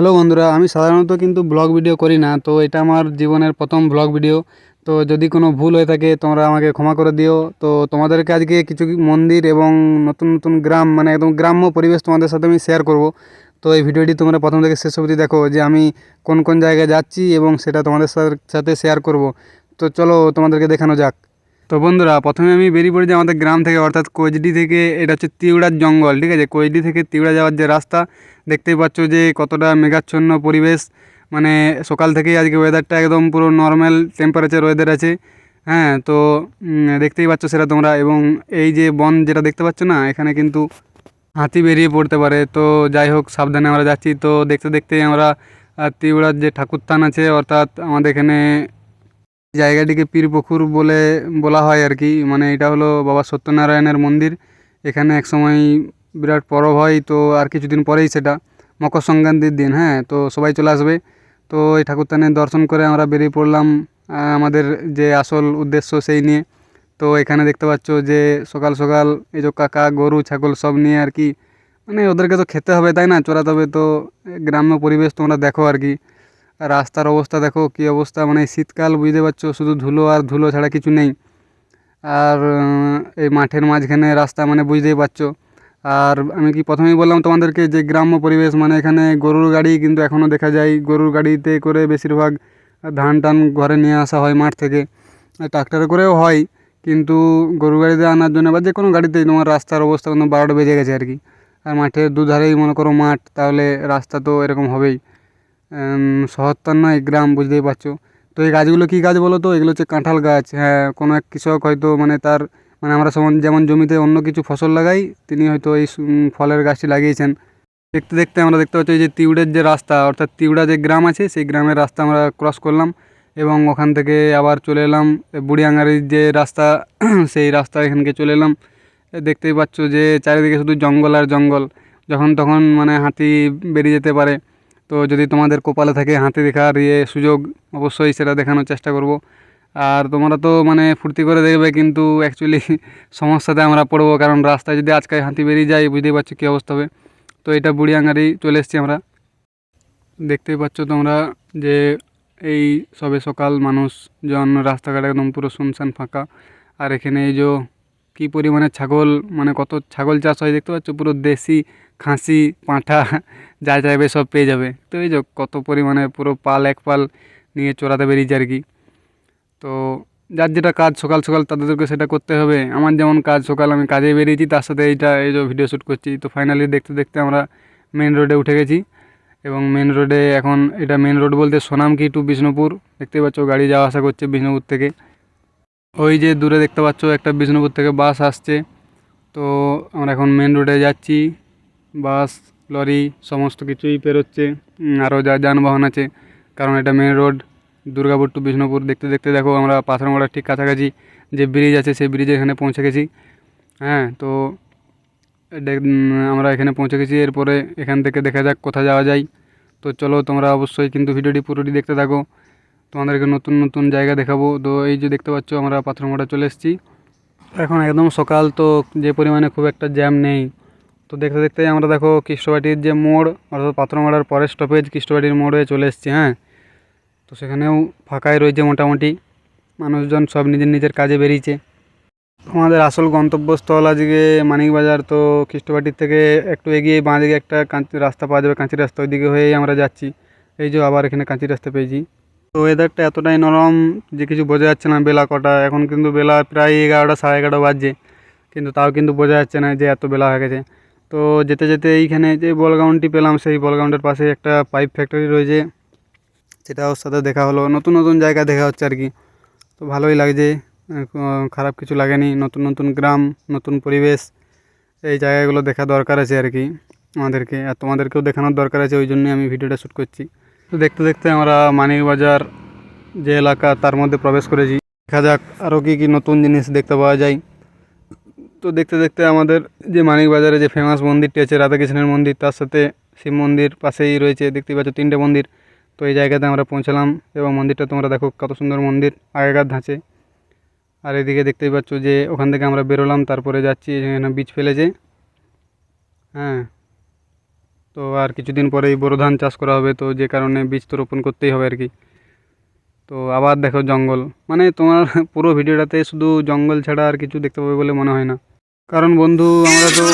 Hello বন্ধুরা, আমি সাধারণত কিন্তু ব্লগ ভিডিও করি না, তো এটা আমার জীবনের প্রথম ব্লগ ভিডিও। তো যদি কোনো ভুল হয়ে থাকে, তোমরা আমাকে ক্ষমা করে দিও। তো তোমাদেরকে আজকে কিছু মন্দির এবং নতুন নতুন গ্রাম মানে একদম গ্রাম্য পরিবেশ তোমাদের সাথে আমি শেয়ার করব। তো এই ভিডিওটি তোমরা প্রথম থেকে শেষ অবধি দেখো যে আমি কোন কোন জায়গায় যাচ্ছি এবং সেটা তোমাদের সাথে শেয়ার করব। তো চলো তোমাদেরকে দেখানো যাক। তো বন্ধুরা, প্রথমে আমি বেরিয়ে পড়েছি আমাদের গ্রাম থেকে, অর্থাৎ কোচডি থেকে। এটা হচ্ছে তিউড়ার জঙ্গল, ঠিক আছে? কোচডি থেকে তিউড়া যাওয়ার যে রাস্তা, দেখতেই পাচ্ছ যে কতটা মেঘাচ্ছন্ন পরিবেশ। মানে সকাল থেকেই আজকে ওয়েদারটা একদম পুরো নর্মাল টেম্পারেচার ওয়েদার আছে। হ্যাঁ তো দেখতেই পাচ্ছ সেটা তোমরা। এবং এই যে বন যেটা দেখতে পাচ্ছ না, এখানে কিন্তু হাতি বেরিয়ে পড়তে পারে। তো যাই হোক, সাবধানে আমরা যাচ্ছি। তো দেখতে দেখতে আমরা তিউড়ার যে ঠাকুরস্থান আছে, অর্থাৎ আমাদের এখানে জায়গাটিকে পীরপুকুর বলে বলা হয় আর কি। মানে এটা হলো বাবা সত্যনারায়ণের মন্দির। এখানে একসময় বিরাট পরব হয়, তো আর কিছুদিন পরেই সেটা মকর সংক্রান্তির দিন হ্যাঁ? তো সবাই চলে আসবে। তো এই ঠাকুরস্থানের দর্শন করে আমরা বেরিয়ে পড়লাম আমাদের যে আসল উদ্দেশ্য সেই নিয়ে। তো এখানে দেখতে পাচ্ছ যে সকাল সকাল এই যে কাকা, গরু, ছাগল সব নিয়ে আর কি। মানে ওদেরকে তো খেতে হবে, তাই না? চড়াতে হবে, তো গ্রাম্য পরিবেশ তোমরা দেখো আর কি। রাস্তার অবস্থা দেখো, কী অবস্থা? মানে শীতকাল, বুঝতে পারছ? শুধু ধুলো আর ধুলো ছাড়া কিছু নেই। আর এই মাঠের মাঝখানে রাস্তা মানে বুঝতেই পারছ। আর আমি কি প্রথমেই বললাম তোমাদেরকে যে গ্রাম্য পরিবেশ মানে এখানে গরুর গাড়ি কিন্তু এখনও দেখা যায়। গরুর গাড়িতে করে বেশিরভাগ ধান টান ঘরে নিয়ে আসা হয় মাঠ থেকে। ট্রাক্টরে করেও হয়, কিন্তু গরুর গাড়িতে আনার জন্য বা যে কোনো গাড়িতেই তোমার রাস্তার অবস্থা কিন্তু বারোটা বেজে গেছে আর কি। আর মাঠের দুধারেই মনে করো মাঠ, তাহলে রাস্তা তো এরকম হবেই। উম, শহর তো নয় গ্রাম বুঝতেই পারছ। তো এই গাছগুলো কী গাছ বলো তো? এগুলো হচ্ছে কাঁঠাল গাছ। হ্যাঁ কোনো এক কৃষক হয়তো মানে তার মানে আমরা যেমন জমিতে অন্য কিছু ফসল লাগাই তিনি হয়তো এই ফলের গাছটি লাগিয়েছেন। দেখতে দেখতে আমরা দেখতে পাচ্ছি যে তিউড়ের যে রাস্তা অর্থাৎ তিউড়া যে গ্রাম আছে সেই গ্রামের রাস্তা আমরা ক্রস করলাম এবং ওখান থেকে আবার চলে এলাম। বুড়িয়াঙ্গারির যে রাস্তা সেই রাস্তা এখানকে চলে এলাম। দেখতেই পাচ্ছ যে চারিদিকে শুধু জঙ্গল আর জঙ্গল। যখন তখন মানে হাতি বেরিয়ে যেতে পারে। তো যদি তোমাদের কপালে থাকে হাতি দেখার ইয়ে সুযোগ, অবশ্যই সেটা দেখানোর চেষ্টা করব। আর তোমরা তো মানে ফুর্তি করে দেখবে, কিন্তু অ্যাকচুয়ালি সমস্যাতে আমরা পড়ব, কারণ রাস্তায় যদি আজকে হাতি বেরিয়ে যায়, বুঝতেই পারছ কী অবস্থা হবে। তো এটা বুড়িয়াঙ্গারি চলে এসেছি আমরা। দেখতেই পাচ্ছ তোমরা যে এই সবে সকাল মানুষ জন রাস্তাঘাট একদম পুরো শুনশান ফাঁকা। আর এখানে এই যে কী পরিমাণে ছাগল মানে কত ছাগল চাষ হয়, দেখতে পাচ্ছ? পুরো দেশি খাসি, পাঁঠা, যা চাইবে সব পেয়ে যাবে। তো এই যে কত পরিমাণে পুরো পাল এক পাল নিয়ে চড়াতে বেরিয়েছে আর কি। তো যার যেটা কাজ সকাল সকাল তাদেরকে সেটা করতে হবে। আমার যেমন কাজ সকাল আমি কাজে বেরিয়েছি, তার সাথে এইটা, এই যে ভিডিও শ্যুট করছি। তো ফাইনালি দেখতে দেখতে আমরা মেন রোডে উঠে গেছি এবং মেন রোডে এখন এটা মেন রোড বলতে সোনামকি টু বিষ্ণুপুর দেখতে পাচ্ছ গাড়ি যাওয়া আসা করছে বিষ্ণুপুর থেকে। ওই যে দূরে দেখতে পাচ্ছ একটা বিষ্ণুপুর থেকে বাস আসছে। তো আমরা এখন মেন রোডে যাচ্ছি। বাস, লরি, সমস্ত কিছুই পেরোচ্ছে। আরও যা যানবাহন আছে, কারণ এটা main road Durgapur to Bishnupur. দেখতে দেখতে দেখো, আমরা পাথরমোড়ার ঠিক কাছাকাছি যে ব্রিজ আছে, সেই ব্রিজে এখানে পৌঁছে গেছি। হ্যাঁ তো আমরা এখানে পৌঁছে গেছি। এরপরে এখান থেকে দেখা যাক কোথায় যাওয়া যায়। তো চলো, তোমরা অবশ্যই কিন্তু ভিডিওটি পুরোটি দেখতে থাকো। তোমাদেরকে নতুন নতুন জায়গা দেখাবো। তো এই যে দেখতে পাচ্ছ, আমরা পাথরমোড়া চলে এসেছি। এখন একদম সকাল, তো যে পরিমাণে খুব একটা জ্যাম নেই। তো দেখতে দেখতে আমরা দেখো কৃষ্ণবাটির যে মোড়, অর্থাৎ পাথরমাড়ার পরের স্টপেজ কৃষ্ণবাটির মোড়ে চলে এসেছি হ্যাঁ? তো সেখানেও ফাঁকাই রয়েছে মোটামুটি। মানুষজন সব নিজের নিজের কাজে বেরিয়েছে। আমাদের আসল গন্তব্যস্থল আজকে মানিকবাজার, তো কৃষ্ণবাটির থেকে একটু এগিয়ে বাঁ দিকে একটা কাঁচি রাস্তা পাওয়া যাবে, কাঁচি রাস্তা ওইদিকে হয়েই আমরা যাচ্ছি। এই যে আবার এখানে কাঁচি রাস্তা পেয়েছি। তো ওয়েদারটা এতটাই নরম যে কিছু বোঝা যাচ্ছে না বেলা কটা। এখন কিন্তু বেলা প্রায় এগারোটা, সাড়ে এগারোটা বাজছে। কিন্তু তাও কিন্তু বোঝা যাচ্ছে না যে এত বেলা হয়ে গেছে। তো যেতে যেতে এইখানে যে বলগ্রাউন্ডটি পেলাম, সেই বলগ্রাউন্ডের পাশে একটা পাইপ ফ্যাক্টরি রয়েছে। সেটা ওর সাথে দেখা হলো, নতুন নতুন জায়গা দেখা হচ্ছে আর কি। তো ভালোই লাগছে খারাপ কিছু লাগেনি, নতুন নতুন গ্রাম, নতুন পরিবেশ, এই জায়গাগুলো দেখা দরকার আছে আর কি আমাদেরকে। আর তোমাদেরকেও দেখানোর দরকার আছে, ওই জন্যই আমি ভিডিওটা শ্যুট করছি। তো দেখতে দেখতে আমরা মানিকবাজার যে এলাকা, তার মধ্যে প্রবেশ করেছি। দেখা যাক আরও কী কী নতুন জিনিস দেখতে পাওয়া যায়। তো দেখতে দেখতে আমাদের যে মানিকবাজারে যে ফেমাস মন্দিরটি আছে, রাধাকৃষ্ণের মন্দির, তার সাথে শিব মন্দির পাশেই রয়েছে দেখতে পাচ্ছ তিনটে মন্দির। তো এই জায়গাতে আমরা পৌঁছালাম এবং মন্দিরটা তোমরা দেখো কত সুন্দর মন্দির, আগেকার ধাঁচে। আর এদিকে দেখতেই পাচ্ছ যে ওখান থেকে আমরা বেরোলাম, তারপরে যাচ্ছি এখানে বীজ ফেলেছে হ্যাঁ তো আর কিছুদিন পরেই বোরো ধান চাষ করা হবে, তো যে কারণে বীজ তো রোপণ করতেই হবে আর কি। তো আবার দেখো জঙ্গল। মানে তোমার পুরো ভিডিওটাতে শুধু জঙ্গল ছাড়া আর কিছু দেখতে পাবে বলে মনে হয় না। কারণ বন্ধু আমরা তো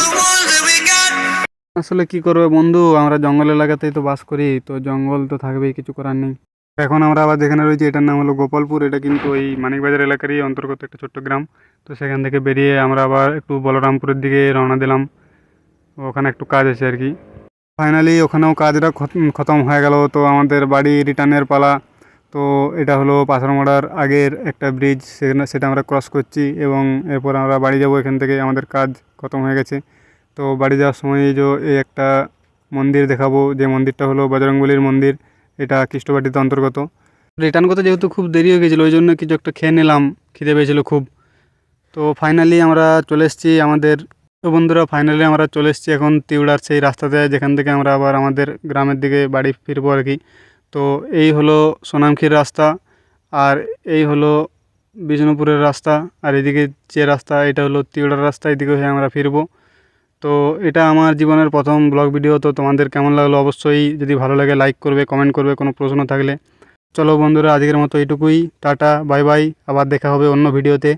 আসলে কি করবে বন্ধু আমরা জঙ্গল এলাকাতেই তো বাস করি তো জঙ্গল তো থাকবেই কিছু করার নেই। এখন আমরা আবার যেখানে রয়েছি এটার নাম হলো গোপালপুর এটা কিন্তু ওই মানিকবাজার এলাকারই অন্তর্গত একটা ছোট্ট গ্রাম। তো সেখান থেকে বেরিয়ে আমরা আবার একটু বলরামপুরের দিকে রওনা দিলাম। ওখানে একটু কাজ আছে আর কি। ফাইনালি ওখানেও কাজটা খত- খতম হয়ে গেল তো আমাদের বাড়ি রিটার্নের পালা। তো এটা হলো পাথরমোড়ার আগের একটা ব্রিজ সেখানে সেটা আমরা ক্রস করছি এবং এরপর আমরা বাড়ি যাব এখান থেকে, আমাদের কাজ খতম হয়ে গেছে। তো বাড়ি যাওয়ার সময় এই যে এই একটা মন্দির দেখাবো, যে মন্দিরটা হলো বজরংবলির মন্দির, এটা খ্রিস্টবাটিতে অন্তর্গত। রিটার্ন করতে যেহেতু খুব দেরি হয়ে গেছিল, ওই জন্য কিছু একটা খেয়ে নিলাম, খিদে পেয়েছিলো খুব। তো ফাইনালি আমরা চলে এসেছি, আমাদের বন্ধুরা ফাইনালি আমরা চলে এসেছি এখন তিউড়ার সেই রাস্তাতে, যেখান থেকে আমরা আবার আমাদের গ্রামের দিকে বাড়ি ফিরবো আর কি। তো এই হলো সোনামখির রাস্তা, আর এই হলো বিষ্ণুপুরের রাস্তা, আর এদিকে যে রাস্তা, এটা হলো তিওড়ার রাস্তা, এদিকে হয়ে আমরা ফিরবো। তো এটা আমার জীবনের প্রথম ব্লগ ভিডিও, তো তোমাদের কেমন লাগল অবশ্যই যদি ভালো লাগে লাইক করবে, কমেন্ট করবে, কোনো প্রশ্ন থাকলে। চলো বন্ধুরা, আজকের মতো এইটুকুই টাটা, বাই বাই, আবার দেখা হবে অন্য ভিডিওতে।